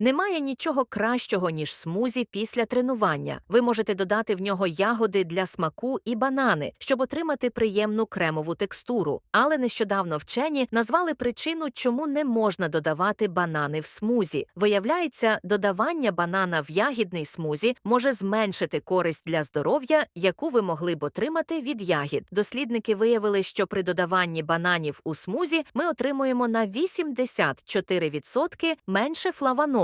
Немає нічого кращого, ніж смузі після тренування. Ви можете додати в нього ягоди для смаку і банани, щоб отримати приємну кремову текстуру. Але нещодавно вчені назвали причину, чому не можна додавати банани в смузі. Виявляється, додавання банана в ягідний смузі може зменшити користь для здоров'я, яку ви могли б отримати від ягід. Дослідники виявили, що при додаванні бананів у смузі ми отримуємо на 84% менше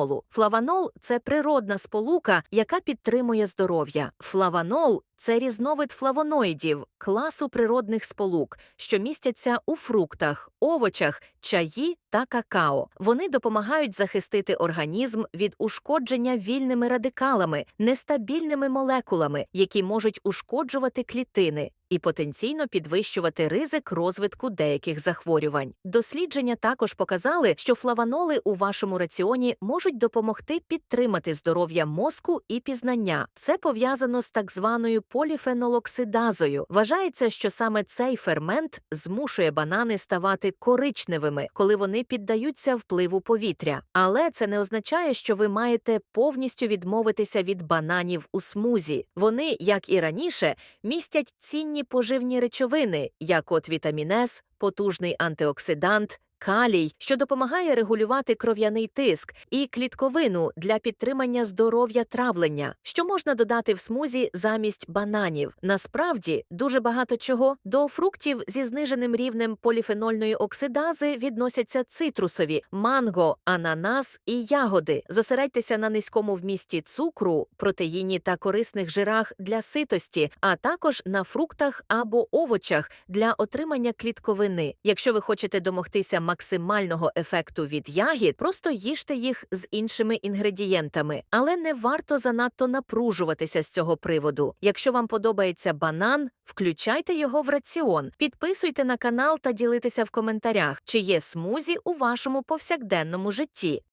флаванолу. Флаванол це природна сполука, яка підтримує здоров'я. Флаванол це різновид флавоноїдів, класу природних сполук, що містяться у фруктах, овочах, чаї та какао. Вони допомагають захистити організм від ушкодження вільними радикалами, нестабільними молекулами, які можуть ушкоджувати клітини. І потенційно підвищувати ризик розвитку деяких захворювань. Дослідження також показали, що флаваноли у вашому раціоні можуть допомогти підтримати здоров'я мозку і пізнання. Це пов'язано з так званою поліфенолоксидазою. Вважається, що саме цей фермент змушує банани ставати коричневими, коли вони піддаються впливу повітря. Але це не означає, що ви маєте повністю відмовитися від бананів у смузі. Вони, як і раніше, містять цінні поживні речовини, як от вітамін С, потужний антиоксидант. Калій, що допомагає регулювати кров'яний тиск, і клітковину для підтримання здоров'я травлення, що можна додати в смузі замість бананів. Насправді дуже багато чого до фруктів зі зниженим рівнем поліфенольної оксидази відносяться цитрусові, манго, ананас і ягоди. Зосередьтеся на низькому вмісті цукру, протеїні та корисних жирах для ситості, а також на фруктах або овочах для отримання клітковини. Якщо ви хочете домогтися максимального ефекту від ягід, просто їжте їх з іншими інгредієнтами, але не варто занадто напружуватися з цього приводу. Якщо вам подобається банан, включайте його в раціон, підписуйте на канал та ділитеся в коментарях, чи є смузі у вашому повсякденному житті.